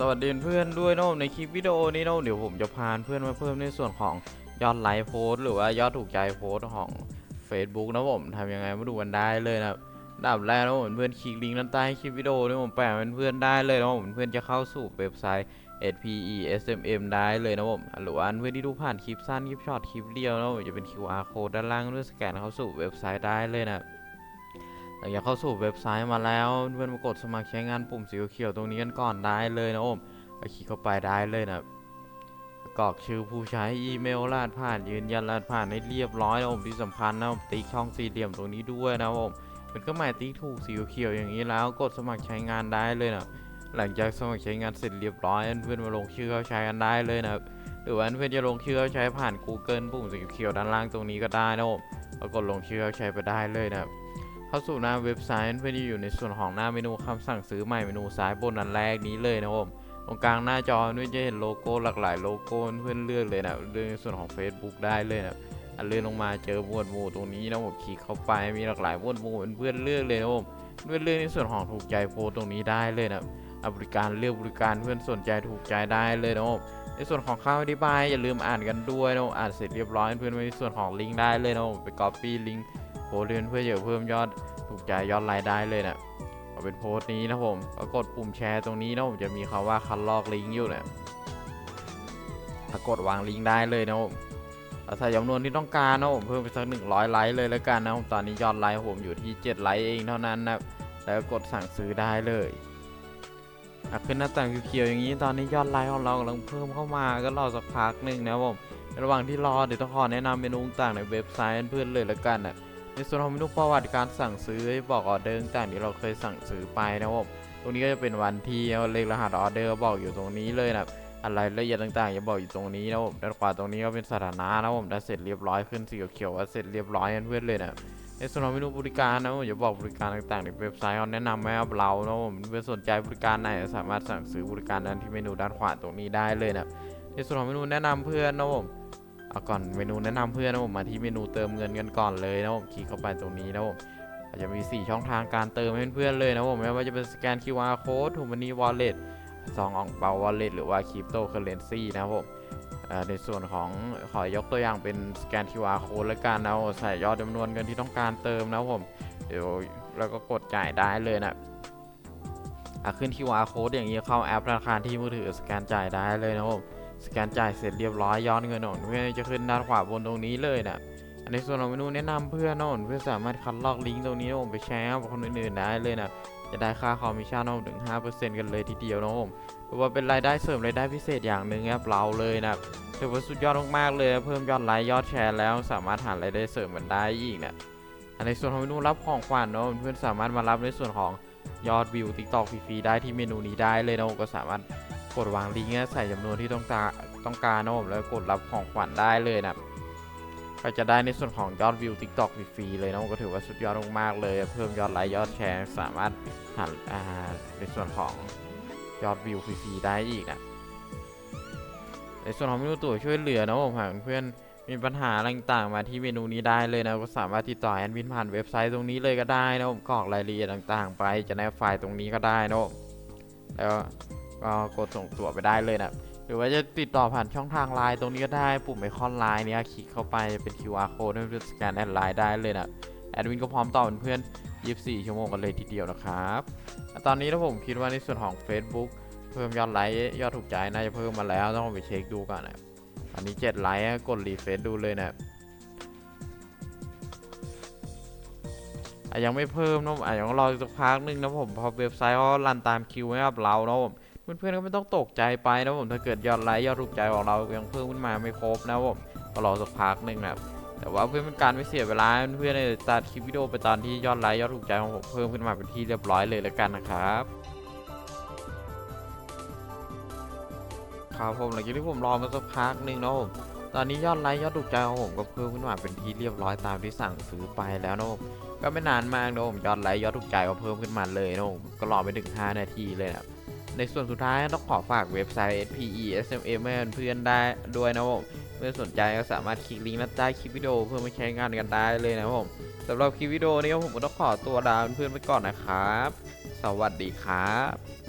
สวัสดีเพื่อนด้วยนะในคลิปวิดีโอนี้นะเดี๋ยวผมจะพาเพื่อนมาเพิ่มในส่วนของยอดไลค์โพสหรือว่ายอดถูกใจโพสของ Facebook นะผมทำยังไงมาดูกันได้เลยนะอันดับแรกนะผมเพื่อนคลิกลิงก์ด้านใต้คลิปวิดีโอนี่ผมแปะเป็นเพื่อนได้เลยนะผมเพื่อนจะเข้าสู่เว็บไซต์ SPE SMM ได้เลยนะผมหรือว่าเพื่อนที่ดูผ่านคลิปสั้นคลิปช็อตคลิปเดียวนะผมจะเป็น QR code ด้านล่างด้วยสแกนเข้าสู่เว็บไซต์ได้เลยนะ หลังจากเข้าสู่เว็บไซต์มาแล้วเพื่อนมากดสมัครใช้งานปุ่มสีเขียวตรงนี้กันก่อนได้เลยนะโอมไปคลิกเข้าไปได้เลยนะกรอกชื่อผู้ใช้อีเมลรหัสผ่านยืนยันรหัสผ่านให้เรียบร้อยนะผมที่สำคัญนะผมติ๊กช่องสี่เหลี่ยมตรงนี้ด้วยนะผมเป็นเครื่องหมายติ๊กถูกสีเขียวอย่างนี้แล้วกดสมัครใช้งานได้เลยนะหลังจากสมัครใช้งานเสร็จเรียบร้อยเพื่อนมาลงชื่อเข้าใช้กันได้เลยนะหรือว่าเพื่อนจะลงชื่อเข้าใช้ผ่าน Google ปุ่มสีเขียวด้านล่างตรงนี้ก็ได้นะผมแล้วกดลงชื่อเข้าใช้ไปได้เลยนะ เข้าสู่หน้าเว็บไซต์เพื่อที่อยู่ในส่วนของหน้าเมนูคำสั่งซื้อใหม่เมนูซ้ายบนอันแรกนี้เลยนะผมตรงกลางหน้าจอเพื่อนจะเห็นโลโก้หลากหลายโลโก้เพื่อนเลือกเลยนะเลือกในส่วนของ Facebook ได้เลยนะอันเลื่อนลงมาเจอหมวดหมู่ตรงนี้นะผมคลิกเข้าไปมีหลากหลายหมวดหมู่เพื่อนเลือกเลยนะผมเพื่อนเลือกในส่วนของถูกใจโพตรงนี้ได้เลยนะบริการเลือกบริการเพื่อนสนใจถูกใจได้เลยนะผมในส่วนของคำอธิบายอย่าลืมอ่านกันด้วยนะอ่านเสร็จเรียบร้อยเพื่อนไว้ในส่วนของลิงก์ได้เลยนะผมไป copy ลิงก์ โพสเพื่อนเพื่อจะเพิ่มยอดถูกใจยอดไลค์ได้เลยนะเอาเป็นโพสต์นี้นะผมก็กดปุ่มแชร์ตรงนี้นะผมจะมีคำว่าคันลอกลิงก์อยู่เนะถ้ากดวางลิงก์ได้เลยนะผมใส่จำนวนที่ต้องการนะผมเพิ่มไปสักหนึ่งร้อยไลค์เลยแล้วกันนะผมตอนนี้ยอดไลค์ผมอยู่ที่7ไลค์เองเท่านั้นนะแล้วกดสั่งซื้อได้เลยอขึ้นหน้าต่างเขียวๆอย่างนี้ตอนนี้ยอดไลค์ของเรากำลังเพิ่มเข้ามาก็รอสักพักหนึ่งนะผมในระหว่างที่รอเดี๋ยวต้องขอแนะนำเมนูต่างในเว็บไซต์เพื่อนเลยแล้วกันนะ ในส่วนของเมนูประวัติการสั่งซื้อบอกออเดอร์ต่างๆที่เราเคยสั่งซื้อไปนะครับผมตรงนี้ก็จะเป็นวันที่เลขรหัสออเดอร์บอกอยู่ตรงนี้เลยนะอะไรละเอียดต่างๆจะบอกอยู่ตรงนี้นะครับผมด้านขวาตรงนี้ก็เป็นสถานะนะครับผมได้เสร็จเรียบร้อยขึ้นสีเขียวว่าเสร็จเรียบร้อยกันเพื่อนเลยนะในส่วนของเมนูบริการนะผมจะบอกบริการต่างๆในเว็บไซต์เขาแนะนำให้กับเรานะผมเพื่อนสนใจบริการไหนสามารถสั่งซื้อบริการนั้นที่เมนูด้านขวาตรงนี้ได้เลยนะในส่วนของเมนูแนะนำเพื่อนนะผม เอาก่อนเมนูแนะนำเพื่อนนะผมมาที่เมนูเติมเงินกันก่อนเลยนะผมคลิกเข้าไปตรงนี้นะผมอาจจะมี 4 ช่องทางการเติมให้เพื่อนเลยนะผมไม่ว่าจะเป็นสแกน QR code ทูมันนี่วอลเล็ตซองอ่องเปาวอลเล็ตหรือว่าคริปโตเคอเรนซีนะผมในส่วนของขอยกตัวอย่างเป็นสแกน QR code แล้วกันนะผมใส่ยอดจำนวนเงินที่ต้องการเติมนะผมเดี๋ยวแล้วก็กดจ่ายได้เลยนะอะขึ้น QR code อย่างนี้เข้าแอปธนาคารที่มือถือสแกนจ่ายได้เลยนะผม สแกนจ่ายเสร็จเรียบร้อยย้อนเงินออกเพื่อนจะขึ้นด้านขวาบนตรงนี้เลยนะอันในส่วนของเมนูแนะนำเพื่อนนะผมเพื่อสามารถคัดลอกลิงก์ตรงนี้นะผมไปแชร์กับคนอื่นๆได้เลยนะจะได้ค่าคอมมิชชั่นนมถึง 5%กันเลยทีเดียวนะผมถือว่าเป็นรายได้เสริมรายได้พิเศษอย่างหนึ่งครับเราเลยนะถือว่าสุดยอดมากๆเลยเพิ่มยอดไลค์ยอดแชร์แล้วสามารถหารายได้เสริมกันได้อีกนะอันในส่วนของเมนูรับของขวัญเนาะเพื่อนสามารถมารับในส่วนของยอดวิว TikTok ฟรีๆได้ที่เมนูนี้ได้เลยนะผมก็สามารถ กดวางลิงก์ใส่จำนวนที่ต้องการต้องการนะผมแล้วกดรับของขวัญได้เลยนะก็จะได้ในส่วนของยอดวิว TikTok ฟรีเลยนะผมก็ถือว่าสุดยอดมากๆเลย เพิ่มยอดไลค์ยอดแชร์สามารถหันในส่วนของยอดวิวฟรีๆได้อีกนะในส่วนของเมนูตัวช่วยเหลือนะผมหากเพื่อนมีปัญหาอะไรต่างๆมาที่เมนูนี้ได้เลยนะก็สามารถติดต่อแอดมินผ่านเว็บไซต์ตรงนี้เลยก็ได้นะผมกรอกรายละเอียดต่างๆ ไปจะในไฟล์ตรงนี้ก็ได้นะแล้ว ก็กดส่งตั๋วไปได้เลยนะหรือว่าจะติดต่อผ่านช่องทางไลน์ตรงนี้ก็ได้ปุ่มไอคอนไลน์เนี้ยคลิกเข้าไปเป็น QR code ให้เพื่อนสแกนแอดไลน์ได้เลยนะแอดมินก็พร้อมตอบเป็นเพื่อน24 ชั่วโมงกันเลยทีเดียวนะครับ ตอนนี้ถ้าผมคิดว่าในส่วนของ Facebook เพิ่มยอดไลค์ยอดถูกใจน่าจะเพิ่มมาแล้วต้องไปเช็คดูก่อนนะอันนี้ 7 ไลค์กดรีเฟซดูเลยนะยังไม่เพิ่มนะอะยังรอสักพักนึงนะผมพอเว็บไซต์เขารันตามคิวให้กับเรานะผม เพื่อนๆก็ไม่ต้องตกใจไปนะผมถ้าเกิดยอดไลค์ยอดถูกใจของเรายังเพิ่มขึ้นมาไม่ครบนะผมก็รอสักพักหนึ่งนะครับแต่ว่าเพื่อนเป็นการไม่เสียเวลาเพื่อนๆเลยตัดคลิปวิดีโอไปตอนที่ยอดไลค์ยอดถูกใจของผมเพิ่มขึ้นมาเป็นที่เรียบร้อยเลยแล้วกันนะครับครับผมหลังจากที่ผมรอมาสักพักหนึ่งนะผมตอนนี้ยอดไลค์ยอดถูกใจของผมก็เพิ่มขึ้นมาเป็นที่เรียบร้อยตามที่สั่งซื้อไปแล้วนะผมก็ไม่นานมากนะผมยอดไลค์ยอดถูกใจก็เพิ่มขึ้นมาเลยนะผมก็รอไปถึง5นาทีเลยนะ ในส่วนสุดท้ายต้องขอฝากเว็บไซต์ SPE SMM ให้เพื่อนได้ด้วยนะผมเพื่อนสนใจก็สามารถคลิกลิงก์ด้นใต้คลิปวิดีโอเพื่อมาใช้งานกันได้เลยนะผมสำหรับคลิปวิดีโอนี้ผมก็ต้องขอตัวลาเพื่อนไปก่อนนะครับ สวัสดีครับ